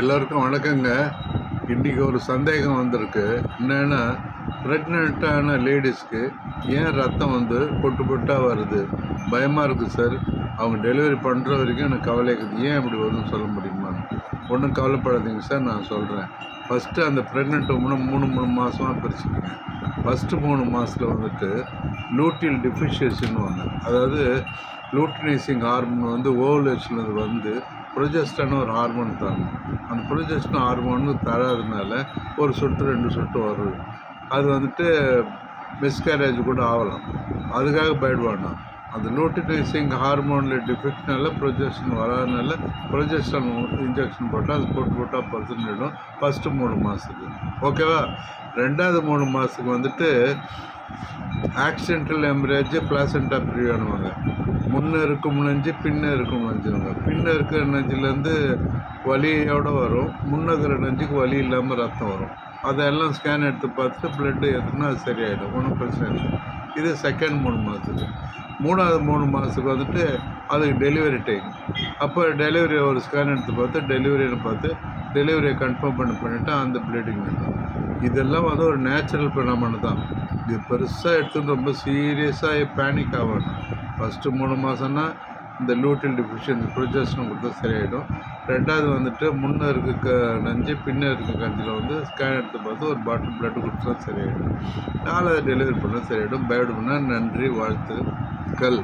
எல்லோருக்கும் வணக்கங்க. இன்றைக்கி ஒரு சந்தேகம் வந்திருக்கு. என்னென்னா ப்ரெக்னெண்ட்டான லேடிஸ்க்கு ஏன் ரத்தம் வந்து பொட்டு பொட்டாக வருது? பயமாக இருக்குது சார் அவங்க டெலிவரி பண்ணுற வரைக்கும் எனக்கு கவலை இருக்குது. ஏன் இப்படி வருதுன்னு சொல்ல முடியுமா? ஒன்றும் கவலைப்படாதீங்க சார் நான் சொல்கிறேன் ஃபஸ்ட்டு அந்த ப்ரெக்னெண்ட் மூணு மூணு மூணு மாதமாக பிரிச்சுக்கங்க. ஃபஸ்ட்டு மூணு மாதத்தில் வந்துட்டு லூட்டில் டிஃபிஷியன்சின்னு ஒன்று அதாவது லூட்டினைசிங் ஹார்மோன் வந்து ஓவலேஷன்லேருந்து வந்து ப்ரொஜெஸ்டன் ஒரு ஹார்மோன் தரணும் அந்த ப்ரொஜெஸ்டன் ஹார்மோன் தராதனால ஒரு சொட்டு ரெண்டு சொட்டு வரும். அது வந்துட்டு மிஸ்கேரேஜ் கூட ஆகலாம். அதுக்காக பயப்படுவாங்க அந்த லூட்டினைசிங் ஹார்மோனில் டிஃபெக்ட்னால ப்ரொஜெக்ஷன் வராதனால ப்ரொஜெக்ஷன் இன்ஜெக்ஷன் போட்டால் அது போட்டு போட்டால் பர்சன்டிடும் ஃபஸ்ட்டு மூணு மாதத்துக்கு ஓகேவா ரெண்டாவது மூணு மாதத்துக்கு வந்துட்டு ஆக்சிடென்டல் எம்ரேஜ் பிளாசண்டா பிரியாணுவாங்க முன்னே இருக்கும் நெஞ்சு பின்னே இருக்கும் நெஞ்சுவாங்க பின்ன இருக்கிற நெஞ்சிலேருந்து வலியோடு வரும். முன்னகிற இருக்கிற நெஞ்சுக்கு வலி இல்லாமல் ரத்தம் வரும். அதெல்லாம் ஸ்கேன் எடுத்து பார்த்துட்டு ப்ளட்டு ஏற்றுனா அது சரியாயிடும். ஒன்றும் பிரச்சனை இல்லை. இது செகண்ட் மூணு மாதத்துக்கு மூணாவது மூணு மாதத்துக்கு வந்துட்டு அதுக்கு டெலிவரி டைம் அப்போ டெலிவரி ஒரு ஸ்கேன் எடுத்து பார்த்து டெலிவரின்னு பார்த்து டெலிவரியை கன்ஃபார்ம் பண்ணி பண்ணிவிட்டு அந்த ப்ளீடிங் நிற்கும் இதெல்லாம் வந்து ஒரு நேச்சுரல் பினாமனு தான். இது பெருசாக எடுத்துன்னு ரொம்ப சீரியஸாக பேனிக் ஆகணும். ஃபஸ்ட்டு மூணு மாதம்னா இந்த லூட்டில் டிஃபிஷியன்சி ப்ரொஜெக்ஷன் கொடுத்தா சரியாயிடும். ரெண்டாவது வந்துட்டு முன்ன இருக்க க நஞ்சு பின்ன இருக்க கஞ்சியில் வந்து ஸ்கேன் எடுத்து பார்த்து ஒரு பாட்டில் பிளட் கொடுத்தா சரியாயிடும். நாலாவது டெலிவரி பண்ணால் சரியாயிடும். பயப்பட நன்றி வாழ்த்துக்கள்.